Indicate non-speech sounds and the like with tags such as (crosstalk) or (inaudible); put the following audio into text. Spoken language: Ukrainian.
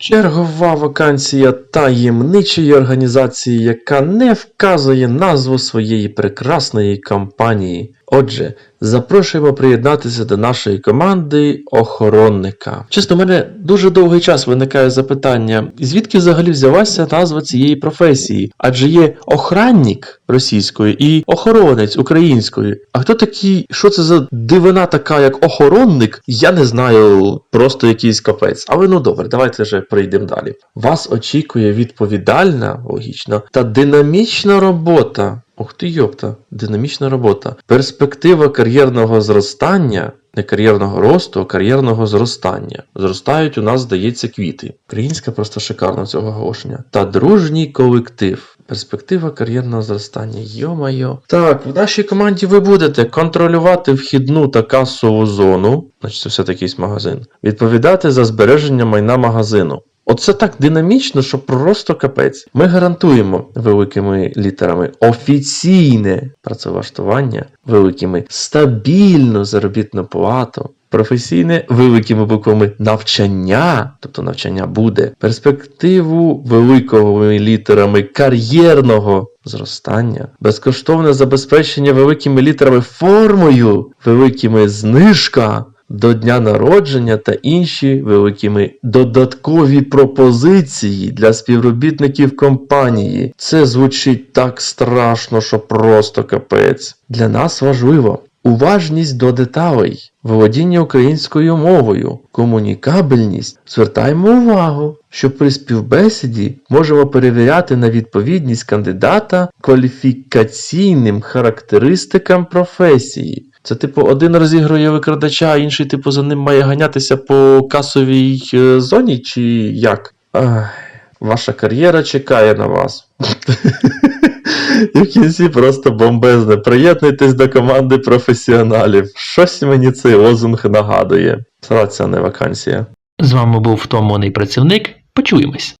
Чергова вакансія таємничої організації, яка не вказує назву своєї прекрасної компанії. Отже, запрошуємо приєднатися до нашої команди охоронника. Чесно, у мене дуже довгий час виникає запитання, звідки взагалі взялася назва цієї професії? Адже є охранник російською і охоронець українською. А хто такий, що це за дивина така, як охоронник? Я не знаю, просто якийсь капець. Але ну добре, давайте вже прийдемо далі. Вас очікує відповідальна, логічно, та динамічна робота. Ух ти йопта, динамічна робота. Перспектива кар'єрного зростання, не кар'єрного росту, а кар'єрного зростання. Зростають у нас, здається, квіти. Українська просто шикарна цього оголошення. Та дружній колектив. Перспектива кар'єрного зростання. Йо-майо. Так, в нашій команді ви будете контролювати вхідну та касову зону, значить це все-таки магазин, відповідати за збереження майна магазину. Оце так динамічно, що просто капець. Ми гарантуємо великими літерами офіційне працевлаштування, великими стабільну заробітну плату. Професійне великими буквами навчання, тобто навчання буде, перспективу великими літерами кар'єрного зростання, безкоштовне забезпечення великими літерами формою, великими знижка до дня народження та інші великими додаткові пропозиції для співробітників компанії. Це звучить так страшно, що просто капець. Для нас важливо. Уважність до деталей, володіння українською мовою, комунікабельність. Звертаємо увагу, що при співбесіді можемо перевіряти на відповідність кандидата кваліфікаційним характеристикам професії. Це, типу, один розігрує викрадача, а інший, типу, за ним має ганятися по касовій е, зоні, чи як? Ах, ваша кар'єра чекає на вас. (laughs) І в кінці просто бомбезне. Приєднуйтесь до команди професіоналів. Щось мені цей лозунг нагадує. Сраться, а не вакансія. З вами був втомлений працівник. Почуємось.